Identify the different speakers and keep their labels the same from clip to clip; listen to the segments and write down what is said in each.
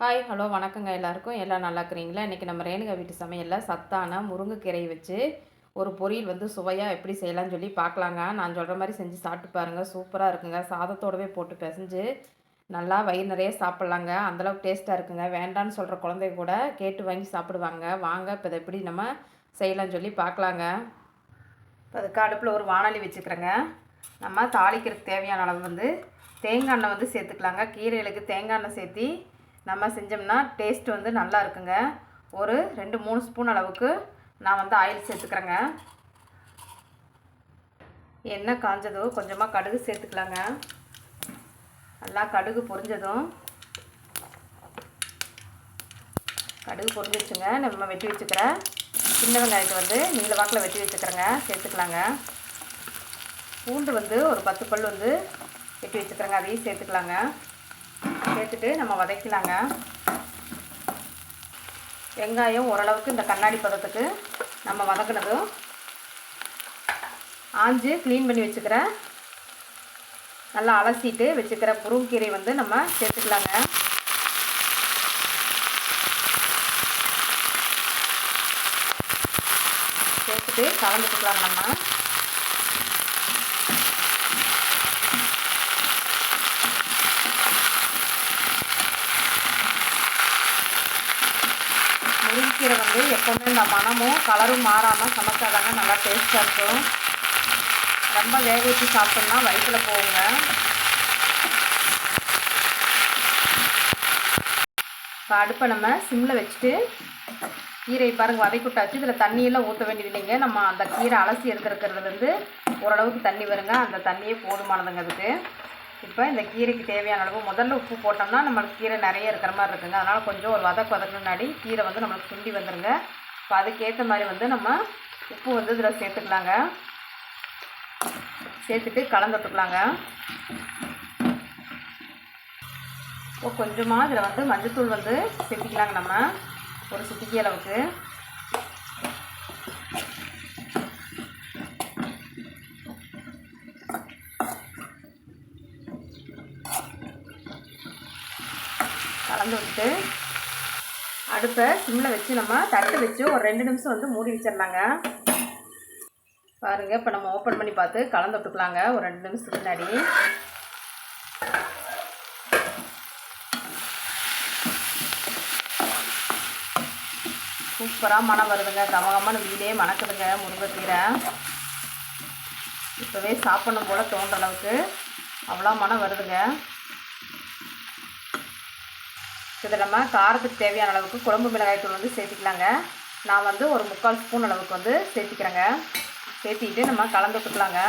Speaker 1: Hi hello வணக்கங்க எல்லாருக்கும். எல்லாம் நல்லா இருக்கிறீங்களா? இன்றைக்கி நம்ம ரேணுகா வீட்டு சமையலில் சத்தான முருங்கைக்கீரை வச்சு ஒரு பொரியல் வந்து சுவையாக எப்படி செய்யலாம்னு சொல்லி பார்க்கலாங்க. நான் சொல்கிற மாதிரி செஞ்சு சாப்பிட்டு பாருங்கள் சூப்பராக இருக்குங்க. சாதத்தோடவே போட்டு பிசைஞ்சு நல்லா வயிறு நிறைய சாப்பிட்லாங்க. அந்தளவுக்கு டேஸ்ட்டாக இருக்குங்க. வேண்டான்னு சொல்கிற குழந்தைங்க கூட கேட்டு வாங்கி சாப்பிடுவாங்க. வாங்க இப்போ இதை எப்படி நம்ம செய்யலாம்னு சொல்லி பார்க்கலாங்க. இப்போ அதுக்கு அடுப்பில் ஒரு வானொலி வச்சுக்கிறேங்க. நம்ம தாளிக்கிறதுக்கு தேவையான அளவு வந்து தேங்காய் எண்ணெய் வந்து சேர்த்துக்கலாங்க. கீரைகளுக்கு தேங்காய் எண்ணெய் சேர்த்தி நம்ம செஞ்சோம்னா டேஸ்ட் வந்து நல்லா இருக்குங்க. ஒரு ரெண்டு மூணு ஸ்பூன் அளவுக்கு நான் வந்து ஆயில் சேர்த்துக்கிறேங்க. எண்ணெய் காஞ்சதோ கொஞ்சமாக கடுகு சேர்த்துக்கலாங்க. நல்லா கடுகு பொரிஞ்சதும் கடுகு பொரிஞ்சிச்சுங்க நம்ம வெட்டி வச்சுக்கிற சின்ன வெங்காயத்தை வந்து நீல வாக்கில் வெட்டி வச்சுக்கிறேங்க. சேர்த்துக்கலாங்க. பூண்டு வந்து ஒரு பத்து பல் வந்து வெட்டி வச்சுக்கிறேங்க. அதையும் சேர்த்துக்கலாங்க. சேர்த்துட்டு நம்ம வதக்கலாங்க. வெங்காயம் ஓரளவுக்கு இந்த கண்ணாடி பதத்துக்கு நம்ம வதக்கினதும் ஆஞ்சு க்ளீன் பண்ணி வச்சுக்கிற நல்லா அலசிட்டு வச்சுக்கிற முருங்கீரை வந்து நம்ம சேர்த்துக்கலாங்க. சேர்த்துட்டு கலந்துட்டுக்கலாம் நம்ம. கீரை வந்து எப்போவுமே இந்த மனமும் கலரும் மாறாமல் சமைச்சா தாங்க நல்லா டேஸ்ட்டாக இருக்கும். ரொம்ப வேக வச்சு சாப்பிட்டோம்னா வயிற்றில் போகுங்க. இப்போ அடுப்பை நம்ம சிம்மில் வச்சுட்டு கீரை பாருங்கள் வதைக்குட்டாச்சு இதில் தண்ணியெல்லாம் ஊற்ற வேண்டியது இல்லைங்க. நம்ம அந்த கீரை அலசி எடுத்துருக்கிறதுலேருந்து ஓரளவுக்கு தண்ணி வருங்க. அந்த தண்ணியே போதுமானதுங்க அதுக்கு. இப்போ இந்த கீரைக்கு தேவையான அளவு முதல்ல உப்பு போட்டோம்னா நம்மளுக்கு கீரை நிறைய இருக்கிற மாதிரி இருக்குங்க. அதனால் கொஞ்சம் ஒரு வதக்கு வதக்கு முன்னாடி கீரை வந்து நம்மளுக்கு சுண்டி வந்துடுங்க இப்போ அதுக்கேற்ற மாதிரி வந்து நம்ம உப்பு வந்து இதில் சேர்த்துக்கலாங்க. சேர்த்துட்டு கலந்துட்டுக்கலாங்க இப்போ கொஞ்சமாக இதில் வந்து மஞ்சத்தூள் வந்து செத்திக்கலாங்க நம்ம. ஒரு சிட்டிக்கி அளவுக்கு. கலந்து விட்டு அடுப்பை சிம்மில் வச்சு நம்ம தட்டு வச்சு ஒரு ரெண்டு நிமிஷம் வந்து மூடி வச்சிடலாங்க. பாருங்கள் இப்போ நம்ம ஓப்பன் பண்ணி பார்த்து கலந்து விட்டுக்கலாங்க. ஒரு ரெண்டு நிமிஷத்துக்கு முன்னாடி. சூப்பராக மனம் வருதுங்க. கமகமான வீடே மணக்குதுங்க முருங்கைக்கீரை இப்போவே சாப்பிடணும் போல் தோன்ற அளவுக்கு. அவ்வளோ மனம் வருதுங்க. இதை நம்ம காரத்துக்கு தேவையான அளவுக்கு குழம்பு மிளகாய் தூள் வந்து சேர்த்திக்கலாங்க. நான் வந்து ஒரு முக்கால் ஸ்பூன் அளவுக்கு வந்து சேர்த்திக்கிறேங்க. சேர்த்திட்டு நம்ம கலந்து விட்டுக்கலாங்க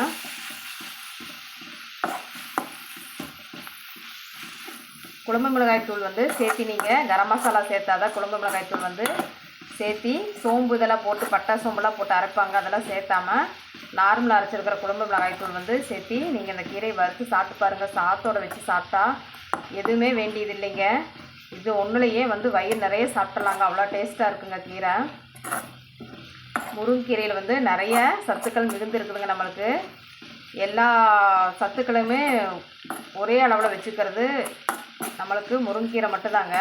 Speaker 1: குழம்பு மிளகாய் தூள் வந்து சேர்த்தி நீங்கள் கரம் மசாலா சேர்த்தாதான் குழம்பு மிளகாய் தூள் வந்து சேர்த்தி சோம்பு இதெல்லாம் போட்டு பட்டை சோம்புலாம் போட்டு அரைப்பாங்க. அதெல்லாம் சேர்த்தாம நார்மலாக அரைச்சிருக்கிற குழம்பு மிளகாய் தூள் வந்து சேர்த்தி நீங்கள் இந்த கீரை வறுத்து சாப்பிட்டு பாருங்கள் சாத்தோடு வச்சு சாப்பிட்டா எதுவுமே வேண்டியது இல்லைங்க இது ஒன்றுலையே வந்து வயிறு நிறைய சாப்பிட்லாங்க அவ்வளோ டேஸ்ட்டாக இருக்குங்க கீரை. முருங்கீரையில் வந்து நிறைய சத்துக்கள் மிகுந்து இருக்குதுங்க நம்மளுக்கு. எல்லா சத்துக்களுமே ஒரே அளவில் வச்சுக்கிறது நம்மளுக்கு முருங்கீரை மட்டும்தாங்க.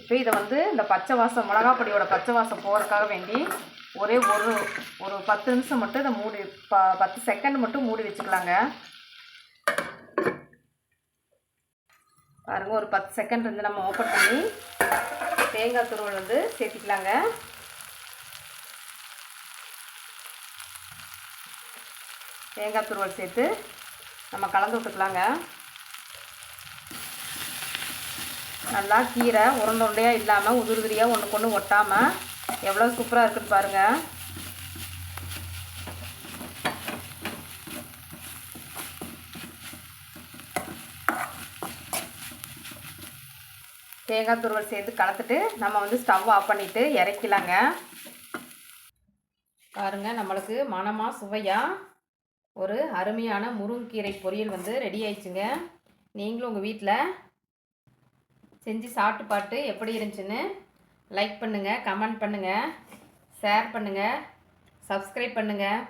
Speaker 1: இப்போ இதை வந்து இந்த பச்சை வாசம் மிளகா பொடியோட பச்சை வாசம் போகிறதுக்காக வேண்டி ஒரே ஒரு ஒரு பத்து நிமிஷம் மட்டும் இதை மூடி ப பத்து செகண்ட் மட்டும் மூடி வச்சுக்கலாங்க. பாருங்கள் ஒரு பத்து செகண்ட் வந்து நம்ம ஓப்பன் பண்ணி தேங்காய் துருவல் வந்து சேர்த்திக்கலாங்க. தேங்காய் துருவல் சேர்த்து நம்ம கலந்து விட்டுக்கலாங்க. நல்லா கீரை உருண்டை உருண்டையாக இல்லாமல் உதிரி உதிரியாக ஒன்றுக்கு ஒன்று ஒட்டாமல் எவ்வளோ சூப்பராக இருக்குன்னு பாருங்கள் தேங்காய் துருவல் சேர்த்து கலத்துட்டு நம்ம வந்து ஸ்டவ் ஆஃப் பண்ணிவிட்டு இறக்கலாங்க. பாருங்கள் நம்மளுக்கு மனமாக சுவையாக ஒரு அருமையான முருங்கீரை பொரியல் வந்து ரெடி ஆயிடுச்சுங்க. நீங்களும் உங்கள் வீட்டில் செஞ்சு சாப்பிட்டு பாட்டு எப்படி இருந்துச்சுன்னு லைக் பண்ணுங்கள் கமெண்ட் பண்ணுங்கள் ஷேர் பண்ணுங்கள் சப்ஸ்கிரைப் பண்ணுங்கள்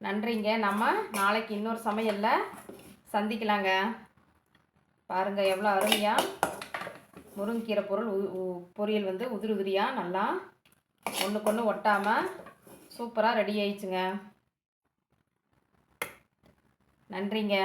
Speaker 1: நன்றிங்க. நம்ம நாளைக்கு இன்னொரு சமையலில் சந்திக்கலாங்க. பாருங்கள் எவ்வளோ அருமையாக முருங்கைக்கீரை பொருள் உ உ- பொரியல் வந்து உதிரி உதிரியாக நல்லா ஒன்றுக்கு ஒன்று ஒட்டாமல் சூப்பராக ரெடி ஆயிடுச்சுங்க. நன்றிங்க.